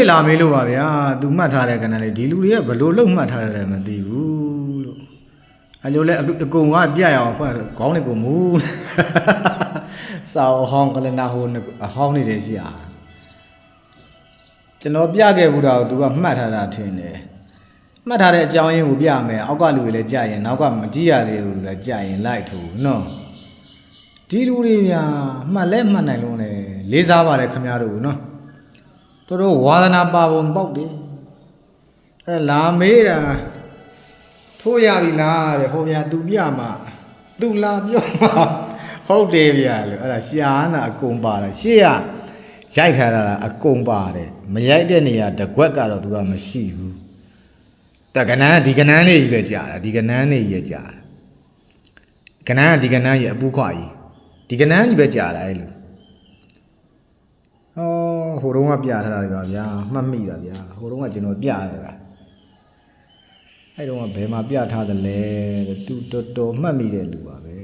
နေ့လာမေးလို့ပါဗျာ तू မှတ်ထားတဲ့ကဏ္ဍလေးဒီလူတွေကဘလို့လုံးမှတ်ထားတယ်မသိဘူးလို့အဲလိုလဲအကုအကုန်ကပြရအောင်ဖွင့်ခေါင်းတွေကိုမူးစာအုပ်ဟောင်းကလည်းနာဟိုနှစ်ခုအဟောင်းနေတယ်ရှိရကျွန်တော်ပြခဲ့ဘူးတော့ तू ကမှတ်ထားတာထင်တယ်မှတ်ထားတဲ့အကြောင်းရင်းကိုပြမယ်အောက်ကလူတွေလည်းကြရင်နောက်ကမကြည့်ရသေးဘူးလည်းကြရင်လိုက်ထူနော်ဒီလူတွေဗျာမှတ်လဲမှတ်နိုင်လို့လေလေးစားပါတယ်ခင်ဗျားတို့နော် တော်တော်ဝါသနာပါပုံပေါက်တယ်အဲလာမေးတာထိုးရပြီလားတဲ့ဟိုဗျာသူပြမှာသူလာပြောမှာဟုတ်တယ်ဗျာလို့အဲ့ဒါရှာနာအကုန်ပါတယ်ရှေ့ကရိုက်ထားတာအကုန်ပါတယ်မရိုက်တဲ့နေရာတကွက်ကတော့သူကမရှိဘူးတကနန်းဒီကနန်းလေးကြီးပဲကြာတာဒီကနန်းလေးကြီးကြာတာကနန်းကဒီကနန်းရဲ့အပူခွာကြီးဒီကနန်းကြီးပဲကြာတာအဲ့လိုဩ ဟိုတုန်းကပြထားတာတွေပါဗျာမှတ်မိတာဗျာဟိုတုန်းကကျွန်တော်ပြရတာအဲ့တုန်းကဘယ်မှာပြထားသလဲတူတော်တော်မှတ်မိတဲ့လူပါပဲ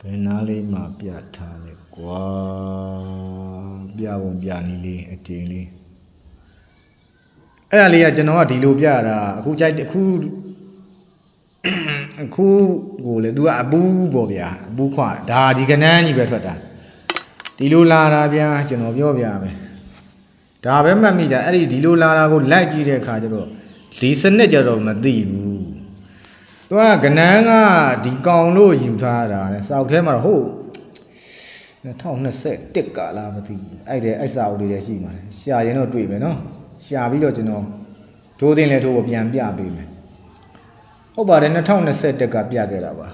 ဘယ်နားလေးမှာပြထားလဲကွာပြပုံပြနည်းလေးအကျဉ်းလေးအဲ့ဒါလေးကကျွန်တော်ကဒီလိုပြတာအခုကြိုက်အခုအခုကိုလေ तू ကအပူးပေါ့ဗျာအပူးခွဒါဒီကနန်းကြီးပဲထွက်တာ ဒီလိုလာတာဗျာကျွန်တော်ပြောပြမယ်ဒါပဲမှတ်မိကြအဲ့ဒီဒီလိုလာတာကိုလိုက်ကြည့်တဲ့အခါကျတော့ဒီစနစ်ကြတော့မသိဘူးသူကကနန်းကဒီကောင်လို့ယူထားတာနဲ့စောက်ထဲမှာတော့ဟုတ်2021ကလားမသိဘူးအဲ့ဒီအဲ့စာအုပ်လေးလည်းရှိပါတယ်ရှာရင်တော့တွေ့မယ်နော်ရှာပြီးတော့ကျွန်တော်ဒိုးတင်လဲထိုးကိုပြန်ပြပေးမယ်ဟုတ်ပါတယ်2021ကပြခဲ့တာပါ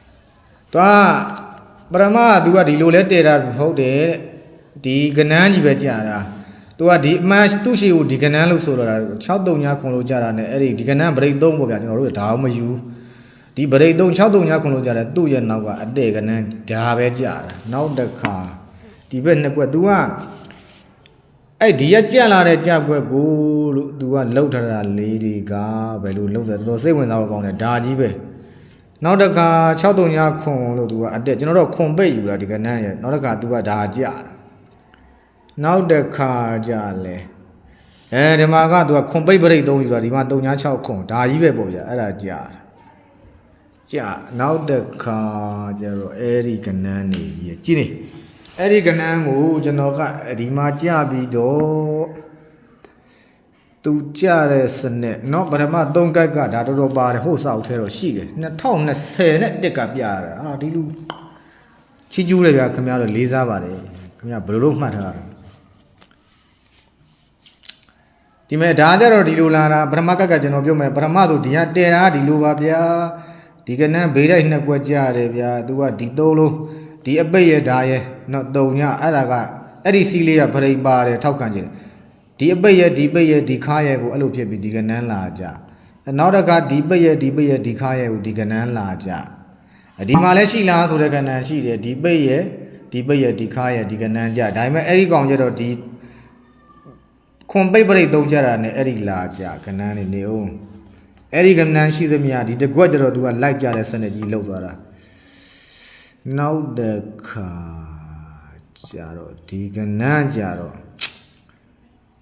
။သွား ပရမက तू ကဒီလိုလဲတည်တာဟုတ်တယ်တဲ့။ဒီကနန်းကြီးပဲကြာတာ။ तू ကဒီအမှန်သူ့ရှိကိုဒီကနန်းလို့ဆိုတော့တာ63ညခွန်လို့ကြာတာ ਨੇ အဲ့ဒီဒီကနန်းဗရိတ်3ပေါ့ဗျာကျွန်တော်တို့ဒါအောင်မယူ။ဒီဗရိတ်3 63ညခွန်လို့ကြာတယ်သူ့ရဲ့နောက်ကအတဲ့ကနန်းဒါပဲကြာတာ။နောက်တစ်ခါဒီဘက်နှစ်ကွက် तू ကအဲ့ဒီရကြက်လာတဲ့ကြက်ကွက်ကိုလို့ तू ကလှုပ်ထားတာလေးတွေကဘယ်လိုလှုပ်တယ်တော်တော်စိတ်ဝင်စားဖို့ကောင်းတယ်ဒါကြီးပဲ နောက်တခါ63ညခွန်လို့သူကအတက်ကျွန်တော်တို့ခွန်ပိတ်ယူတာဒီကနန်းရဲ့နောက်တခါသူကဒါကြာတာနောက်တခါကြာလဲအဲဒီမှာကသူကခွန်ပိတ်ပရိတ်သုံးယူတာဒီမှာ3.6ခွန်ဒါကြီးပဲပေါ့ဗျာအဲ့ဒါကြာတာကြာနောက်တခါကျတော့အဲ့ဒီကနန်းနေကြီးကြည့်နေအဲ့ဒီကနန်းကိုကျွန်တော်ကဒီမှာကြာပြီးတော့ သူကြတဲ့စနစ်เนาะပထမ3ကိုက်ကဒါတော်တော်ပါတယ်ဟိုစောက်ထဲတော့ရှိတယ်2020နဲ့တက်ကပြရတာအာဒီလူချီကျူးတယ်ဗျာခင်ဗျားတို့လေးစားပါတယ်ခင်ဗျာဘယ်လိုလုပ်မှတ်ထားတာလဲဒီမဲ့ဒါကြတော့ဒီလိုလာတာပထမကက်ကကျွန်တော်ပြောမယ်ပထမဆိုဒီကတဲတာဒီလိုပါဗျာဒီကနန်းဘေးတိုက်နှစ်ကွက်ကြရတယ်ဗျာသူကဒီသုံးလုံးဒီအပိတ်ရဲ့ဓာရဲ့နော်တုံညအဲ့ဒါကအဲ့ဒီစီးလေးကဗရိန်ပါတယ်ထောက်ခံခြင်း ဒီအပိတ်ရဲ့ဒီပိတ်ရဲ့ဒီခါရဲ့ကိုအဲ့လိုဖြစ်ပြီးဒီကနန်းလာကြနောက်တစ်ခါဒီပိတ်ရဲ့ဒီပိတ်ရဲ့ဒီခါရဲ့ကိုဒီကနန်းလာကြဒီမှာလည်းရှိလားဆိုတဲ့ကနန်းရှိတယ်ဒီပိတ်ရဲ့ဒီပိတ်ရဲ့ဒီခါရဲ့ဒီကနန်းကြဒါပေမဲ့အဲ့ဒီကောင်ကျတော့ဒီခွန်ပိတ်ပရိတ်သုံးကြတာနဲ့အဲ့ဒီလာကြကနန်းနေနေအောင်အဲ့ဒီကနန်းရှိသမျှဒီတကွက်ကြတော့ तू ကလိုက်ကြတဲ့စနစ်ကြီးလောက်သွားတာနောက်တစ်ခါကြတော့ဒီကနန်းကြတော့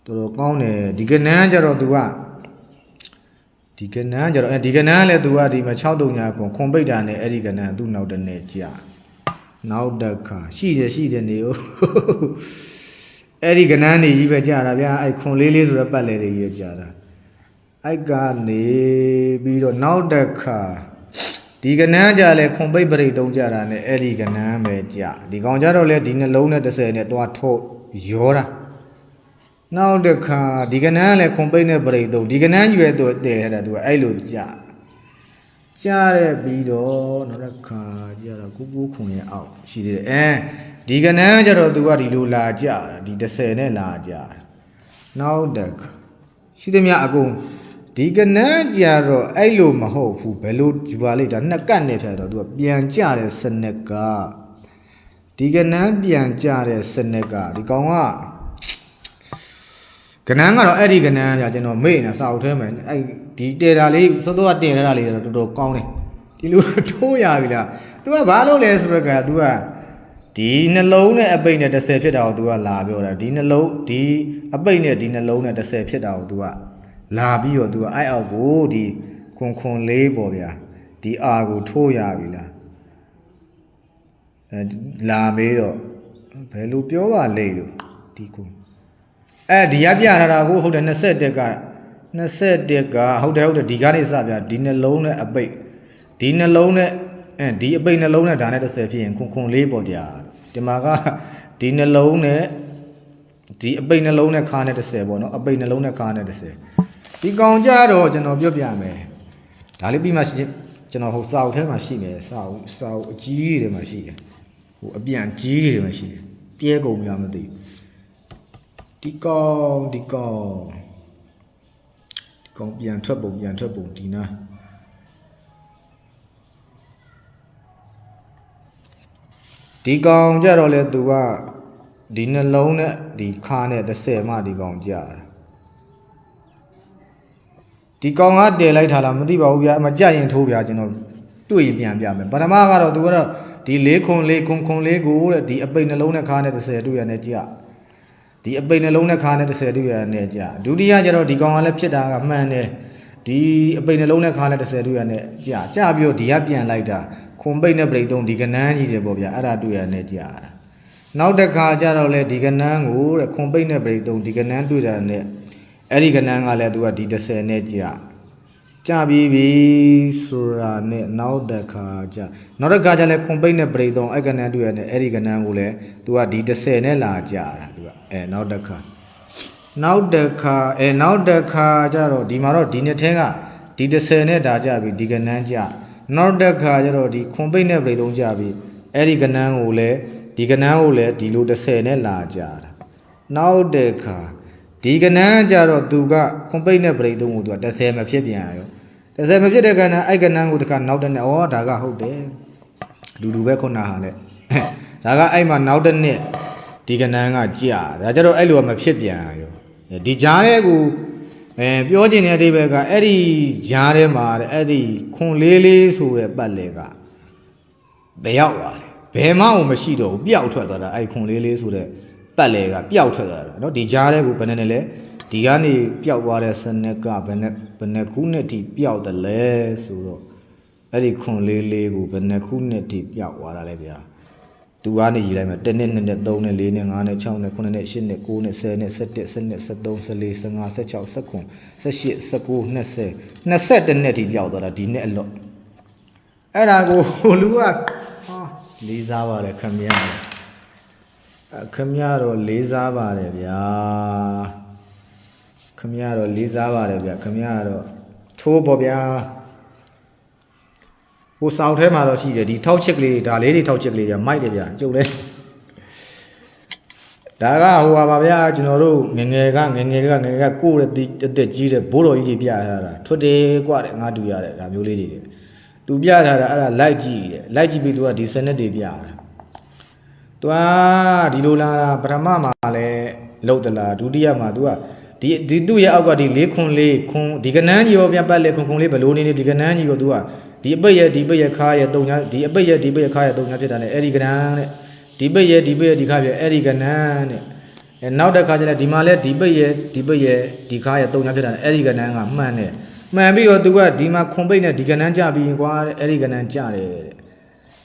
တော်တော်ကောင်းတယ်ဒီကနန်းကြတော့ तू ကဒီကနန်းကြတော့အဲဒီကနန်းလည်း तू ကဒီမှာ6တုံညာခွန်ခွန်ပိတ်တာနဲ့အဲ့ဒီကနန်းသူ့နောက်တစ်နေ့ကြာနောက်တစ်ခါရှိတယ်ရှိတယ်နေဦးအဲ့ဒီကနန်းနေကြီးပဲကြာတာဗျာအဲ့ခွန်လေးလေးဆိုတော့ပတ်လေတွေကြီးကြာတာအဲ့ကနေပြီးတော့နောက်တစ်ခါဒီကနန်းကြာလဲခွန်ပိတ်ပရိတ်သုံးကြတာနဲ့အဲ့ဒီကနန်းပဲကြာဒီကောင်ကြတော့လဲဒီနှလုံးနဲ့30နဲ့သွားထုတ်ရောတာ နောက်တစ်ခါဒီကနန်းလဲခွန်ပိတ်နဲ့ပရိတ်သုံးဒီကနန်းကြီးပဲသူတည်ထားတာသူကအဲ့လိုကြာကြားရပြီးတော့နောက်တစ်ခါကြာတော့ကူကူခွန်ရဲ့အောက်ရှိသေးတယ်အဲဒီကနန်းကျတော့ तू ကဒီလိုလာကြတာဒီ30နဲ့လာကြတာနောက်တစ်ခါရှိသမျှအကုန်ဒီကနန်းကြတော့အဲ့လိုမဟုတ်ဘူးဘယ်လိုယူပါလိမ့်ဒါနှစ်ကတ်နဲ့ဖြတ်တော့ तू ကပြန်ကြတဲ့စနစ်ကဒီကနန်းပြန်ကြတဲ့စနစ်ကဒီကောင်က ကနန်းကတော့အဲ့ဒီကနန်းကြာကျွန်တော်မေ့နေစာအုပ်ထဲမှာအဲ့ဒီတေတာလေးစောစောကတင်ထားတာလေးတော့တော်တော်ကောင်းတယ်ဒီလိုထိုးရပြီလား तू ကဘာလုပ်လဲဆိုတော့က तू က ဒီနှလုံးနဲ့အပိတ်နဲ့30ဖြစ်တာကို तू ကလာပြောတာဒီနှလုံးဒီအပိတ်နဲ့ဒီနှလုံးနဲ့30ဖြစ်တာကို तू ကလာပြီးတော့ तू ကအဲ့အောက်ကိုဒီခွန်ခွန်လေးပေါ့ဗျာဒီအာကိုထိုးရပြီလားအဲလာမေးတော့ဘယ်လိုပြောပါလဲလို့ဒီကွန် အဲဒီရပြထားတာကိုဟုတ်တယ်21က21ကဟုတ်တယ်ဟုတ်တယ်ဒီကနေစပြဒီနှလုံးနဲ့အပိတ်ဒီနှလုံးနဲ့အဲဒီအပိတ်နှလုံးနဲ့ဒါနဲ့30ဖြစ်ရင်ခွန်ခွန်လေးပေါ့ကြာဒီမှာကဒီနှလုံးနဲ့ဒီအပိတ်နှလုံးနဲ့ခါနဲ့30ပေါ့နော်အပိတ်နှလုံးနဲ့ခါနဲ့30ဒီကောင်ကြတော့ကျွန်တော်ပြောပြမယ်ဒါလေးပြီးမှရှိကျွန်တော်ဟိုစာအုပ်ထဲမှာရှိမယ်စာအုပ်စာအုပ်အကြီးတွေမှာရှိတယ်ဟိုအပြန်ကြီးတွေမှာရှိတယ်ပြဲကုန်များမသိဘူး ဒီကောင်ဒီကောင်ဒီကောင်ပြန်ထွက်ပုံပြန်ထွက်ပုံဒီနာဒီကောင်ကြတော့လေသူကဒီနှလုံးနဲ့ဒီခါနဲ့30မှဒီကောင်ကြာတာဒီကောင်ကတည်လိုက်တာလားမသိပါဘူးဗျာအမကြရင်ထိုးဗျာကျွန်တော်တွေ့ရင်ပြန်ပြမယ်ပထမကတော့သူကတော့ဒီလေးခွန်လေးခွန်ခွန်လေးကိုတဲ့ဒီအပိတ်နှလုံးနဲ့ခါနဲ့30တွေ့ရနေကြာ ဒီအပိတ်နှလုံးနဲ့ခါနဲ့30တွေ့ရနေကြာဒုတိယကျတော့ဒီကောင်ကလည်းဖြစ်တာကမှန်တယ်ဒီအပိတ်နှလုံးနဲ့ခါနဲ့30တွေ့ရနေကြာကြာပြီးတော့ဒီကပြန်လိုက်တာခွန်ပိတ်နဲ့ပြိတ်သုံးဒီကနန်းကြီးတယ်ပေါ့ဗျာအဲ့ဒါတွေ့ရနေကြာတာနောက်တစ်ခါကျတော့လေဒီကနန်းကိုတဲ့ခွန်ပိတ်နဲ့ပြိတုံဒီကနန်းတွေ့တာနဲ့အဲ့ဒီကနန်းကလည်းသူကဒီ30နဲ့ကြာ ကြာပြီးပြီဆိုတာနဲ့နောက်တစ်ခါကြာနောက်တစ်ခါကျလည်းခွန်ပိတ်နဲ့ပြိတုံအဲ့ကနန်းတွေ့ရနဲ့အဲ့ဒီကနန်းကိုလည်းသူကဒီ30နဲ့လာကြာတာသူကအဲနောက်တစ်ခါနောက်တစ်ခါအဲနောက်တစ်ခါကျတော့ဒီမှာတော့ဒီနှစ်ထဲကဒီ30နဲ့ဒါကြပြီဒီကနန်းကြာနောက်တစ်ခါကျတော့ဒီခွန်ပိတ်နဲ့ပြိတုံကြာပြီအဲ့ဒီကနန်းကိုလည်းဒီကနန်းကိုလည်းဒီလို30နဲ့လာကြာတာနောက်တစ်ခါဒီကနန်းကျတော့သူကခွန်ပိတ်နဲ့ပြိတုံကိုသူက30မဖြစ်ပြန်ရော 30မဖြစ်တဲ့ကနန်းအဲ့ကနန်းကိုတခါနောက်တစ်နဲ့ဩဒါကဟုတ်တယ်လူလူပဲခုနဟာနဲ့ဒါကအဲ့မှာနောက်တစ်နှစ်ဒီကနန်းကကြာဒါကြတော့အဲ့လိုကမဖြစ်ပြန်ရောဒီကြားတဲ့ကိုအဲပြောချင်တဲ့အဓိပ္ပာယ်ကအဲ့ဒီကြားထဲမှာတဲ့အဲ့ဒီခွန်လေးလေးဆိုတဲ့ပတ်လေကဘယ်ရောက်သွားလဲဘယ်မှမရှိတော့ဘူးပျောက်ထွက်သွားတာအဲ့ခွန်လေးလေးဆိုတဲ့ပတ်လေကပျောက်ထွက်သွားတာเนาะဒီကြားထဲကိုဘယ်နဲ့လဲ ဒီကနေပျောက်သွားတဲ့စနစ်ကဘယ်နဲ့ဘယ်နဲ့ခုနှစ်ထိပျောက်တယ်လဲဆိုတော့အဲ့ဒီခွန်လေးလေးကိုဘယ်နဲ့ခုနှစ်ထိပျောက်သွားတာလဲဗျာသူကနေရည်လိုက်မှာ1နှစ်2နှစ်3နှစ်4နှစ်5နှစ်6နှစ်9နှစ်8နှစ်9နှစ်10နှစ်11နှစ်12 13 14 15 16 19 18 19 20 21နှစ်ထိပျောက်သွားတာဒီနှစ်အလော့အဲ့ဒါကိုဟိုလူကဟာလေးစားပါတယ်ခမရခမရတော့လေးစားပါတယ်ဗျာခ မရတော့လေးစားပါတယ်ဗျာခမရတော့ထိုးပေါ့ဗျာဟိုစောက်ထဲမှာတော့ရှိတယ်ဒီထောက်ချက်ကလေးဒါလေးတွေထောက်ချက်ကလေးတွေမိုက်တယ်ဗျာကျုပ်လဲဒါကဟိုပါပါဗျာကျွန်တော်တို့ငယ်ငယ်ကငယ်ငယ်ကငယ်ငယ်ကကိုယ့်ရဲ့တိအသက်ကြီးတဲ့ဘိုးတော်ကြီးတွေပြထားတာထွတ်တယ်กว่าတယ်ငါတူရတယ်ဒါမျိုးလေးတွေသူပြထားတာအဲ့ဒါလိုက်ကြည့်တယ်လိုက်ကြည့်ပြီးသူကဒီစနစ်တွေပြတာသူကဒီလိုလာတာပထမမှာလည်းလောက်တလားဒုတိယမှာသူက ဒီဒီသူ့ရဲ့အောက်ကဒီ၄ခွန်လေးခွန်ဒီကနန်းကြီးရောပြန်ပတ်လေခွန်ခွန်လေးဘလို့နေနေဒီကနန်းကြီးကိုသူကဒီအပိတ်ရဲ့ဒီပိတ်ရဲ့ခါရဲ့တုံညာဒီအပိတ်ရဲ့ဒီပိတ်ရဲ့ခါရဲ့တုံညာဖြစ်တာနဲ့အဲ့ဒီကနန်းတဲ့ဒီပိတ်ရဲ့ဒီပိတ်ရဲ့ဒီခါပြအဲ့ဒီကနန်းတဲ့အဲနောက်တစ်ခါကျလည်းဒီမှာလဲဒီပိတ်ရဲ့ဒီပိတ်ရဲ့ဒီခါရဲ့တုံညာဖြစ်တာနဲ့အဲ့ဒီကနန်းကမှန်တယ်မှန်ပြီးတော့သူကဒီမှာခွန်ပိတ်နဲ့ဒီကနန်းကြပြီးရင်ကွာတဲ့အဲ့ဒီကနန်းကြတယ်တဲ့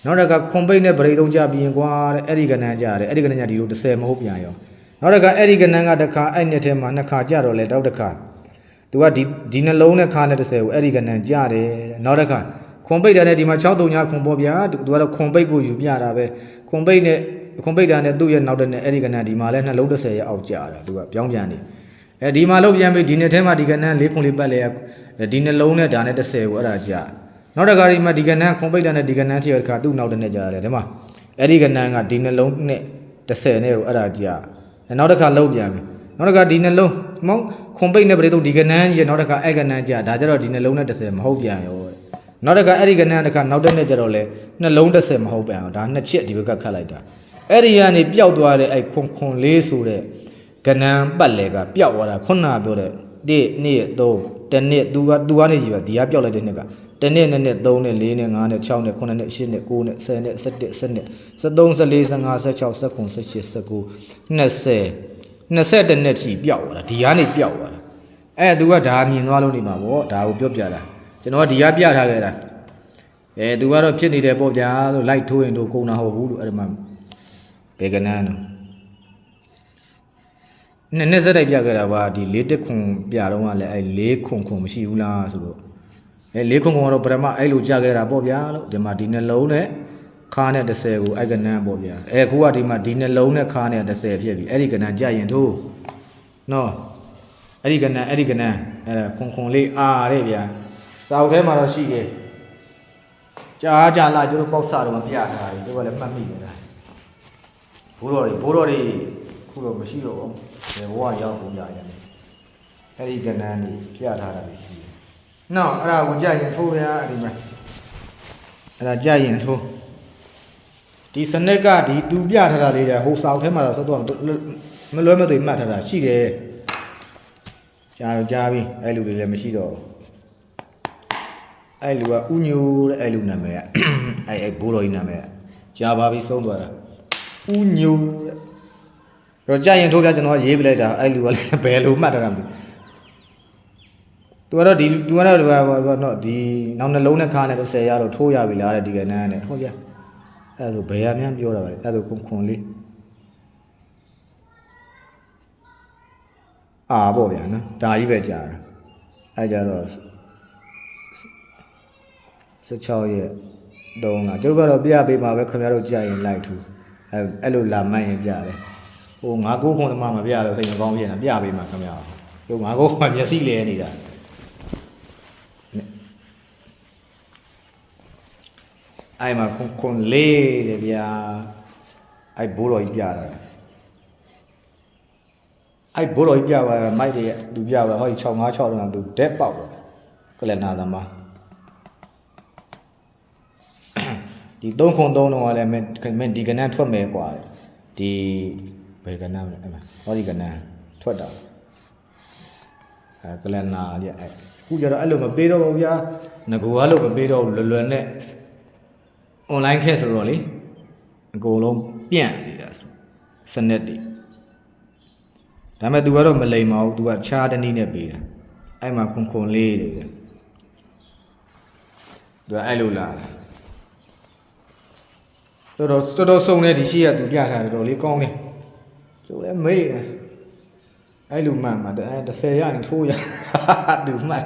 နောက်တစ်ခါခွန်ပိတ်နဲ့ဗရိတ်တုံးကြပြီးရင်ကွာတဲ့အဲ့ဒီကနန်းကြတယ်အဲ့ဒီကနန်းကြဒီလို30မဟုတ်ပြန်ရော နောက်တစ်ခါအဲ့ဒီကနန်းကတစ်ခါအဲ့နှစ်ထဲမှာနှစ်ခါကြတော့လဲတောက်တစ်ခါသူကဒီဒီနှလုံးနဲ့ခါနဲ့30ကိုအဲ့ဒီကနန်းကြတယ်တဲ့နောက်တစ်ခါခွန်ပိတ်တယ်နဲ့ဒီမှာ6တုံညာခွန်ပေါ်ဗျာသူကတော့ခွန်ပိတ်ကိုယူပြတာပဲခွန်ပိတ်နဲ့ခွန်ပိတ်တာနဲ့သူ့ရဲ့နောက်တဲ့နဲ့အဲ့ဒီကနန်းဒီမှာလဲနှလုံး30ရဲ့အောက်ကြတာသူကပြောင်းပြန်နေအဲဒီမှာလုံးပြန်ပြီးဒီနှစ်ထဲမှာဒီကနန်း၄ခွန်လေးပတ်လဲဒီနှလုံးနဲ့ဒါနဲ့30ကိုအဲ့ဒါကြနောက်တစ်ခါဒီမှာဒီကနန်းခွန်ပိတ်တာနဲ့ဒီကနန်းထိရခါသူ့နောက်တဲ့နဲ့ကြရတယ်ဒီမှာအဲ့ဒီကနန်းကဒီနှလုံးနဲ့30နဲ့ကိုအဲ့ဒါကြ နောက်တစ်ခါလုံးပြန်ပြီနောက်တစ်ခါဒီနှလုံးမောင်းခွန်ပိတ်နဲ့ပြိတုဒီကနန်းကြီးနောက်တစ်ခါအဲ့ကနန်းကြဒါကြတော့ဒီနှလုံးနဲ့30မဟုတ်ပြန်ရောတဲ့နောက်တစ်ခါအဲ့ဒီကနန်းတစ်ခါနောက်တဲ့နဲ့ကြတော့လဲနှလုံး30မဟုတ်ပြန်အောင်ဒါနှစ်ချက်ဒီဘက်ကခတ်လိုက်တာအဲ့ဒီကနေပျောက်သွားတဲ့အဲ့ခွန်ခွန်လေးဆိုတဲ့ကနန်းပတ်လေကပျောက်သွားတာခုနကပြောတဲ့1 2 3တနစ် तू က तू ကနေကြီးပါဒီကပြောက်လိုက်တဲ့နှစ်က တနစ်နဲ့နဲ့3နဲ့4နဲ့5နဲ့6နဲ့9နဲ့8နဲ့9နဲ့10နဲ့11 12 13 14 15 16 17 18 19 20 20တနှစ်ထိပျောက်သွားတာဒီကနေပျောက်သွားတာအဲ तू ကဒါမြင်သွားလို့နေမှာဗောဒါကိုပြောပြတာကျွန်တော်ကဒီကပြထားခဲ့တာအဲ तू ကတော့ဖြစ်နေတယ်ပေါ့ဗျာလို့လိုက်ထိုးရင်တို့ကုံတာဟုတ်ဘူးလို့အဲ့ဒါမှဘေကနန်းတော့နှစ်နှစ်စက်တိုက်ပြခဲ့တာပါဒီလေးတက်ခွန်ပြတော့ကလည်းအဲလေးခွန်ခွန်မရှိဘူးလားဆိုတော့ အဲလေးခွန်ခွန်ကတော့ပထမအဲ့လိုကြခဲ့တာပေါ့ဗျာလို့ဒီမှာဒီနှလုံးနဲ့ခါနဲ့30ကိုအဲ့ကနန်းပေါ့ဗျာအဲခုကဒီမှာဒီနှလုံးနဲ့ခါနဲ့30ဖြစ်ပြီအဲ့ဒီကနန်းကြရင်ထိုးနော်အဲ့ဒီကနန်းအဲ့ဒီကနန်းအဲခွန်ခွန်လေးအားတဲ့ဗျာစာအုပ်ထဲမှာတော့ရှိတယ်ကြာကြာလာကျတို့ပေါက်စာတော့မပြထားဘူးတို့ကလည်းမှတ်မိနေတာဘိုးတော်တွေဘိုးတော်တွေခုတော့မရှိတော့ဘူးဘယ်ဘဝရောက်ကုန်ကြရတယ်အဲ့ဒီကနန်းလေးပြထားတာလေးရှိတယ် နော်အဲ့ဒါကိုကြာရင်ထိုးဗျာအဲ့ဒီမှာအဲ့ဒါကြာရင်ထိုးဒီစနစ်ကဒီသူပြထားတာလေးတဲ့ဟိုစာအုပ်ထဲမှာတော့စောတော့မလွဲမသွေမှတ်ထားတာရှိတယ်ကြာတော့ကြာပြီအဲ့လူတွေလည်းမရှိတော့ဘူးအဲ့လူကဥညိုတဲ့အဲ့လူနာမည်ကအဲ့အဲ့ဘိုးတော်ကြီးနာမည်ကကြာပါပြီဆုံးသွားတာဥညိုတဲ့တော့ကြာရင်ထိုးပြကျွန်တော်ကရေးပြလိုက်တာအဲ့လူကလည်းဘယ်လိုမှတ်ထားတာမသိဘူး သူကတော့ဒီသူကတော့ဒီဘာဘာတော့ဒီနောက်နှလုံးနဲ့ခါနဲ့တော့10ရတော့ထိုးရပြီလားတဲ့ဒီကနန်းနဲ့ဟုတ်ပြအဲ့ဒါဆိုဘယ်ရမှန်းပြောတာပါလဲအဲ့ဒါဆိုခွန်ခွန်လေးအာပေါ့ဗျာနော်ဒါကြီးပဲကြာတာအဲ့ကြတော့16ရက်3လားကျုပ်ကတော့ပြပေးမှာပဲခင်ဗျားတို့ကြာရင်လိုက်ထူအဲ့အဲ့လိုလာမှတ်ရင်ပြတယ်ဟိုငါကိုခွန်သမားမပြတော့စိတ်မကောင်းဖြစ်နေတာပြပေးမှာခင်ဗျာကျုပ်ငါကိုခွန်မျက်စိလဲနေတာ အဲ့မှာခွန်ခွန်လေးတယ်ဗျာအဲ့ဘိုးတော်ကြီးပြတာအဲ့ဘိုးတော်ကြီးပြပါမိုက်တွေကသူပြပါဟောဒီ656တော့သူဒက်ပေါက်တော့ကလနာသမားဒီ3ခွန်3တော့လည်းမင်းမင်းဒီကနန်းထွက်မယ်กว่าဒီဘယ်ကနန်းလဲအဲ့မှာဟောဒီကနန်းထွက်တော့အဲကလနာကြီးအဲ့ခုကျတော့အဲ့လိုမပေးတော့ဘူးဗျာငကူကလို့မပေးတော့ဘူးလွယ်လွယ်နဲ့ online ခက်ဆိုတော့လေအကုန်လုံးပြန့်နေတာဆိုစနစ်တွေဒါပေမဲ့ तू ကတော့မလိမ်ပါဘူး तू ကခြားတနည်းနဲ့ပေးတာအဲ့မှာခွန်ခွန်လေးတွေပဲ तू ကအဲ့လိုလာတာတော်တော်တော်တော်စုံနေဒီရှိရ तू ပြထားတယ်တော်လေးကောင်းတယ်ကျိုးလည်းမေ့တယ်အဲ့လိုမှန်မှာအဲ30ရရင်ထိုးရ तू မှတ်